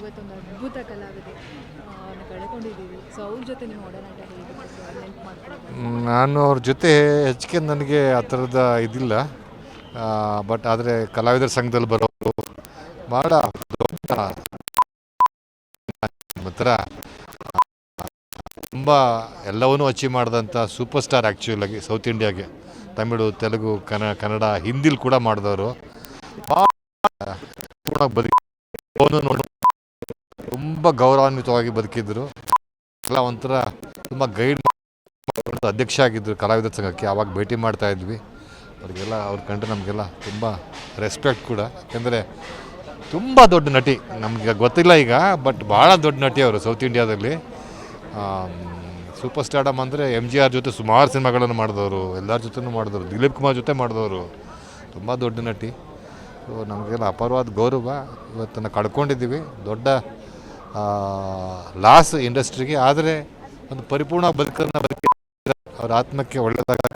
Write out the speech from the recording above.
ಇವತ್ತೊಂದು ಅದ್ಭುತ ಕಲಾವಿದೆ ಕಳ್ಕೊಂಡಿದ್ದೀವಿ. ಸೊ ಅವ್ರ ಜೊತೆ ನೀವು ಒಡನಾಟ ನೆನ್ಪು ನಾನು ಅವ್ರ ಜೊತೆ ಹೆಚ್ಚಿಗೆ ನನಗೆ ಆ ಥರದ ಇದಿಲ್ಲ. ಬಟ್ ಆದರೆ ಕಲಾವಿದರ ಸಂಘದಲ್ಲಿ ಬರೋರು ಭಾಳ ದೊಡ್ಡ ಹತ್ರ ತುಂಬ ಎಲ್ಲವನ್ನೂ ಅಚೀವ್ ಮಾಡಿದಂಥ ಸೂಪರ್ ಸ್ಟಾರ್ ಆ್ಯಕ್ಚುಲಾಗಿ ಸೌತ್ ಇಂಡಿಯಾಗೆ ತಮಿಳು, ತೆಲುಗು ಕನ್ನ ಕನ್ನಡ, ಹಿಂದಿಲಿ ಕೂಡ ಮಾಡಿದವರು. ಬದುಕಿ ಅವನು ನೋಡಿ ತುಂಬ ಗೌರವಾನ್ವಿತವಾಗಿ ಬದುಕಿದ್ರು. ಎಲ್ಲ ಒಂಥರ ತುಂಬ ಗೈಡ್ ಅಧ್ಯಕ್ಷ ಆಗಿದ್ದರು ಕಲಾವಿದರ ಸಂಘಕ್ಕೆ. ಆವಾಗ ಭೇಟಿ ಮಾಡ್ತಾ ಇದ್ವಿ. ಅವ್ರಿಗೆಲ್ಲ, ಅವ್ರ ಕಂಡ್ರೆ ನಮಗೆಲ್ಲ ತುಂಬ ರೆಸ್ಪೆಕ್ಟ್ ಕೂಡ. ಯಾಕೆಂದರೆ ತುಂಬ ದೊಡ್ಡ ನಟಿ. ನಮಗೆ ಗೊತ್ತಿಲ್ಲ ಈಗ ಬಟ್ ಭಾಳ ದೊಡ್ಡ ನಟಿ ಅವರು ಸೌತ್ ಇಂಡಿಯಾದಲ್ಲಿ ಸೂಪರ್ ಸ್ಟಾರ್ಡಮ್ ಅಂದರೆ ಎಂ ಜಿ ಆರ್ ಜೊತೆ ಸುಮಾರು ಸಿನಿಮಾಗಳನ್ನು ಮಾಡಿದವರು, ಎಲ್ಲರ ಜೊತೆನೂ ಮಾಡಿದವರು, ದಿಲೀಪ್ ಕುಮಾರ್ ಜೊತೆ ಮಾಡಿದವರು. ತುಂಬ ದೊಡ್ಡ ನಟಿ. ಸೊ ನಮಗೆಲ್ಲ ಅಪಾರವಾದ ಗೌರವ ಇವತ್ತನ್ನು ಕಳ್ಕೊಂಡಿದ್ದೀವಿ. ದೊಡ್ಡ ಲಾಸ್ ಇಂಡಸ್ಟ್ರಿಗೆ ಆದರೆ ಒಂದು ಪರಿಪೂರ್ಣ ಬದುಕನ್ನು ಬದುಕಿ ಅವರ ಆತ್ಮಕ್ಕೆ ಒಳ್ಳೆಯದಾಗ